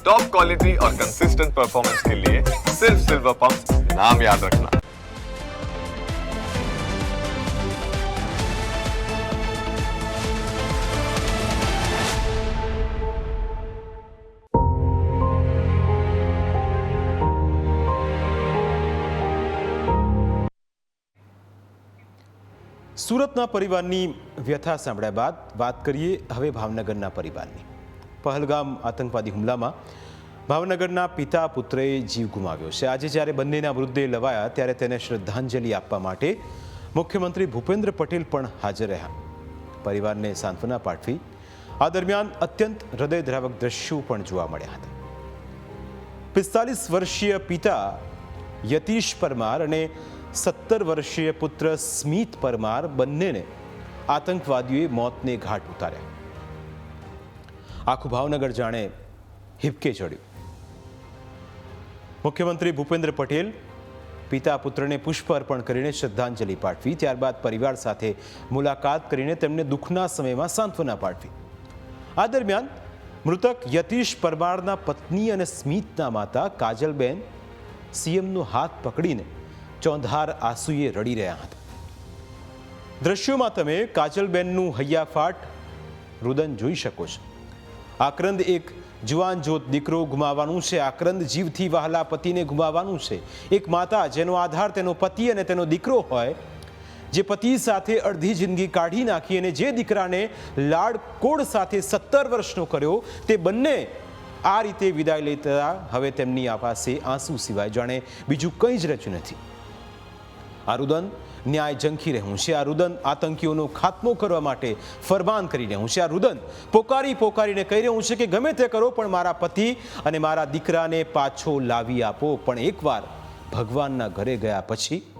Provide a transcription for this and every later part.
Top quality और consistent performance के लिए सिर्फ सिल्वर पंप नाम याद रखना સુરતના પરિવારની વ્યથા સાંભળ્યા બાદ વાત કરીએ હવે ભાવનગરના પરિવારની પહલગામ આતંકવાદી હુમલામાં ભાવનગરના પિતા પુત્રએ જીવ ગુમાવ્યો છે. આજે જ્યારે બંનેના મૃતદેહ લવાયા, ત્યારે તેને શ્રદ્ધાંજલિ આપવા માટે મુખ્યમંત્રી ભૂપેન્દ્ર પટેલ પણ હાજર રહ્યા. પરિવારને સાંત્વના પાઠવી આ દરમિયાન અત્યંત હૃદયદ્રાવક દ્રશ્યો પણ જોવા મળ્યા હતા. પિસ્તાલીસ વર્ષીય પિતા યતીશ પરમાર અને સત્તર વર્ષીય પુત્ર સ્મિત પરમાર બંનેને આતંકવાદીઓએ મોતને ઘાટ ઉતાર્યા. આખું ભાવનગર જાણે હિપકે ચડ્યું. મુખ્યમંત્રી ભૂપેન્દ્ર પટેલ પિતા પુત્રને પુષ્પ અર્પણ કરીને શ્રદ્ધાંજલિ પાઠવી, ત્યારબાદ પરિવાર સાથે મુલાકાત કરીને તેમને દુઃખના સમયમાં સાંત્વના પાઠવી. આ દરમિયાન મૃતક યતીશ પરમારના પત્ની અને સ્મિતના માતા કાજલબેન સીએમનો હાથ પકડીને ચોંધાર આંસુએ રડી રહ્યા હતા. દ્રશ્યોમાં તમે કાજલબેનનું હૈયાફાટ રુદન જોઈ શકો છો. આક્રંદ એક જુવાન જોત દીકરો ગુમાવવાનું છે, આક્રંદ જીવથી વહાલા પતિને ગુમાવવાનું છે. એક માતા જેનો આધાર તેનો પતિ અને તેનો દીકરો હોય, જે પતિ સાથે અડધી જિંદગી કાઢી નાખી અને જે દીકરાને લાડકોડ સાથે સત્તર વર્ષનો કર્યો, તે બંને આ રીતે વિદાય લેતા હવે તેમની આ પાસે આંસુ સિવાય. જાણે બીજું કંઈ જ રચ્યું નથી. આ રુદન ન્યાય ઝંખી રહ્યું છે. આ રુદન આતંકીઓનો ખાત્મો કરવા માટે ફરમાન કરી રહ્યું છે. આ રુદન પોકારી પોકારીને કહી રહ્યું છે કે ગમે તે કરો, પણ મારા પતિ અને મારા દીકરાને પાછો લાવી આપો. પણ એકવાર ભગવાનના ઘરે ગયા પછી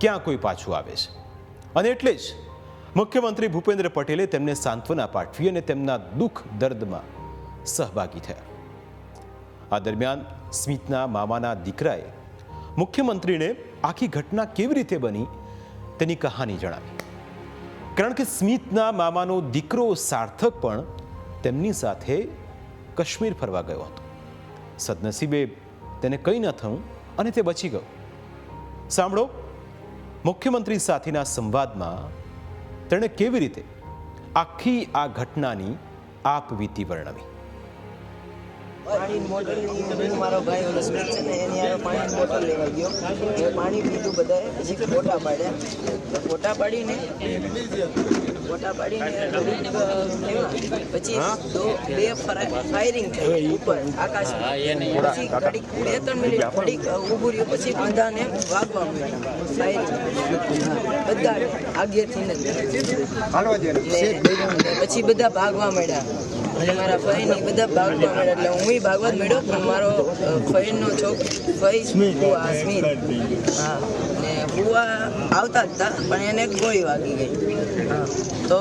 ક્યાં કોઈ પાછું આવે છે? અને એટલે જ મુખ્યમંત્રી ભૂપેન્દ્ર પટેલે તેમને સાંત્વના પાઠવી અને તેમના દુઃખ દર્દમાં સહભાગી થયા. આ દરમિયાન સ્મિતના મામાના દીકરાએ મુખ્યમંત્રીને આખી ઘટના કેવી રીતે બની તેની કહાની જણાવી. કારણ કે સ્મિતના મામાનો દીકરો સાર્થક પણ તેમની સાથે કાશ્મીર ફરવા ગયો હતો. સદનસીબે તેને કંઈ ન થયું અને તે બચી ગયો. સાંભળો, મુખ્યમંત્રી સાથેના સંવાદમાં તેણે કેવી રીતે આખી આ ઘટનાની આપવીતી વર્ણવી. પાણીની મોટર હું મારો ભાઈ ઓલો સ્મિત છે ને એની હારે પાણીની બોટલ લેવા ગયો. એ પાણી પીધું બધાએ. પછી ફોટા પાડ્યા. ફોટા પાડીને ફોટા પાડીને. પછી તો બે ફાયરિંગ થઈ ઉપર આકાશ પછી ઘડીક બે ત્રણ મિનિટ ઘડીક ઊભું રહ્યું. પછી બધાને વાગવા માંડ્યા. ફાયરિંગ બધા આગેથી ને ને પછી બધા ભાગવા માંડ્યા. અને મારા ફઈ ને બધા ભાગવા માંડ્યા એટલે હું ભાગવત મળ્યો પણ મારો ફઈનનો છોક ફઈ હુઆ સ્મિત હા ને હુઆ આવતા જ હતા પણ એને ગોળી વાગી ગઈ. હા તો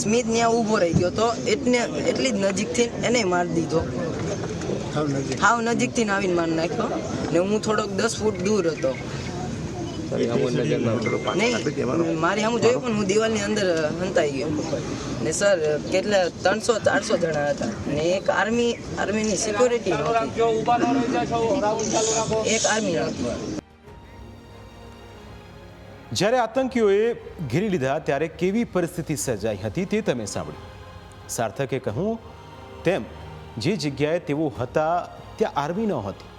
સ્મિત ત્યાં ઊભો રહી ગયો તો એટલે એટલી જ નજીકથી એને મારી દીધો. હાવ નજીકથી ને આવીને મારી નાખ્યો ને હું થોડોક દસ ફૂટ દૂર હતો. મારી સામું જોયું પણ હું દિવાલની અંદર હંતાઈ ગયો ને સર કેટલા ત્રણસો ચારસો જણા હતા. ને એક આર્મી આર્મીની સિક્યોરિટી એક આર્મી જ્યારે આતંકીઓએ ઘેરી લીધા ત્યારે કેવી પરિસ્થિતિ સર્જાઈ હતી તે તમે સાંભળ્યું. સાર્થકે કહ્યું તેમ જે જગ્યાએ તેઓ હતા ત્યાં આર્મી ન હતી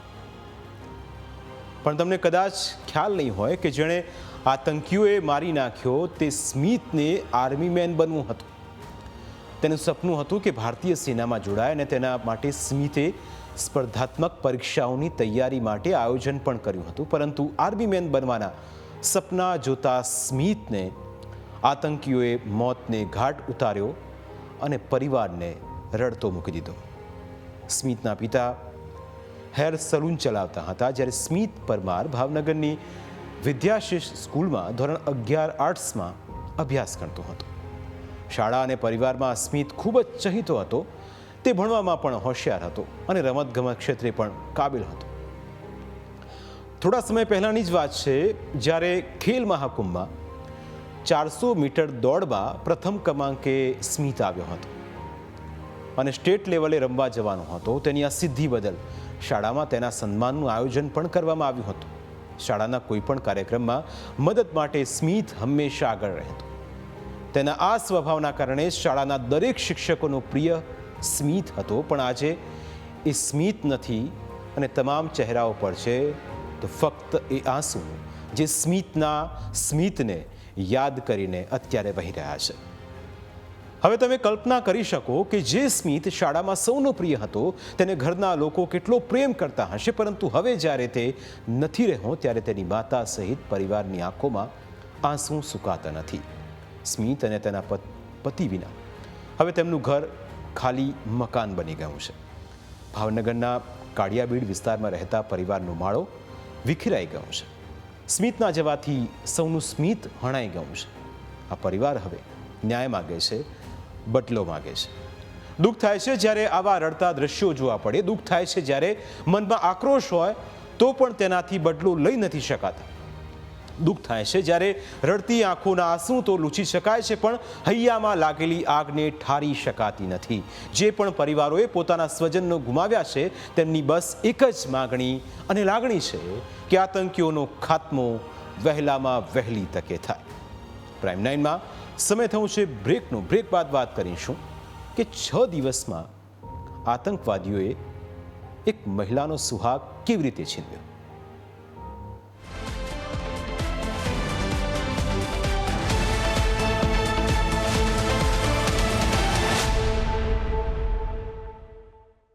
પણ તમને કદાચ ખ્યાલ નહીં હોય કે જેણે આતંકીઓએ મારી નાખ્યો તે સ્મિથને આર્મી મેન બનવું હતું. તેનું સપનું હતું કે ભારતીય સેનામાં જોડાય અને તેના માટે સ્મિતે સ્પર્ધાત્મક પરીક્ષાઓની તૈયારી માટે આયોજન પણ કર્યું હતું. પરંતુ આર્મી મેન બનવાના સપના જોતા સ્મિતને આતંકીઓએ મોતને ઘાટ ઉતાર્યો અને પરિવારને રડતો મૂકી દીધો. સ્મિતના પિતા હેર સલૂન ચલાવતા હતા જ્યારે સ્મિત પરમાર ભાવનગરની વિદ્યાશીષ સ્કૂલમાં ધોરણ અગિયાર આર્ટ્સમાં અભ્યાસ કરતો હતો. શાળા અને પરિવારમાં સ્મિત ખૂબ જ ચહિતો હતો. તે ભણવામાં પણ હોશિયાર હતો અને રમતગમત ક્ષેત્રે પણ કાબિલ હતો. થોડા સમય પહેલાંની જ વાત છે, જ્યારે ખેલ મહાકુંભમાં ચારસો મીટર દોડમાં પ્રથમ ક્રમાંકે સ્મિત આવ્યો હતો. અને સ્ટેટ લેવલે રમવા જવાનો હતો, તેની આ સિદ્ધિ બદલ શાળામાં તેના સન્માનનું આયોજન પણ કરવામાં આવ્યું હતું. શાળાના કોઈપણ કાર્યક્રમમાં મદદ માટે સ્મિત હંમેશા આગળ રહેતો. તેના આ સ્વભાવના કારણે શાળાના દરેક શિક્ષકોનો પ્રિય સ્મિત હતો, પણ આજે એ સ્મિત નથી અને તમામ ચહેરાઓ પર છે તો ફક્ત એ આંસુ જે સ્મિતના સ્મિતને યાદ કરીને અત્યારે વહી રહ્યા છે. હવે તમે કલ્પના કરી શકો કે જે સ્મિત શાળામાં સૌનો પ્રિય હતો, તેને ઘરના લોકો કેટલો પ્રેમ કરતા હશે, પરંતુ હવે જ્યારે તે નથી રહ્યો, ત્યારે તેની માતા સહિત પરિવારની આંખોમાં આંસુ સુકાતા નથી. સ્મિત અને તેના પત- વિના. હવે તેમનું ઘર ખાલી મકાન બની ગયું છે. ભાવનગરના કાળિયાબીડ વિસ્તારમાં રહેતા પરિવારનો માળો વિખેરાઈ ગયો છે. સ્મિતના જવાથી સૌનું સ્મિત હણાઈ ગયું છે. આ પરિવાર હવે ન્યાય માગે છે બદલો માગે છે. દુઃખ થાય છે જ્યારે આવા રડતા દ્રશ્યો જોવા પડે. દુઃખ થાય છે જ્યારે મનમાં આક્રોશ હોય તો પણ તેનાથી બદલો લઈ નથી શકાતા. દુઃખ થાય છે જ્યારે રડતી આંખોના આંસુ તો લૂછી શકાય છે, પણ હૈયામાં લાગેલી આગને ઠારી શકાતી નથી. જે પણ પરિવારોએ પોતાના સ્વજનનો ગુમાવ્યા છે, તેમની બસ એક જ માગણી અને લાગણી છે કે આતંકીઓનો ખાત્મો વહેલામાં વહેલી તકે થાય. પ્રાઇમ નાઇનમાં સમય થયું છે બ્રેકનો બ્રેક બાદ વાત કરીશું કે છ દિવસમાં આતંકવાદીઓએ એક મહિલાનો સુહાગ કેવી રીતે છીનવ્યો?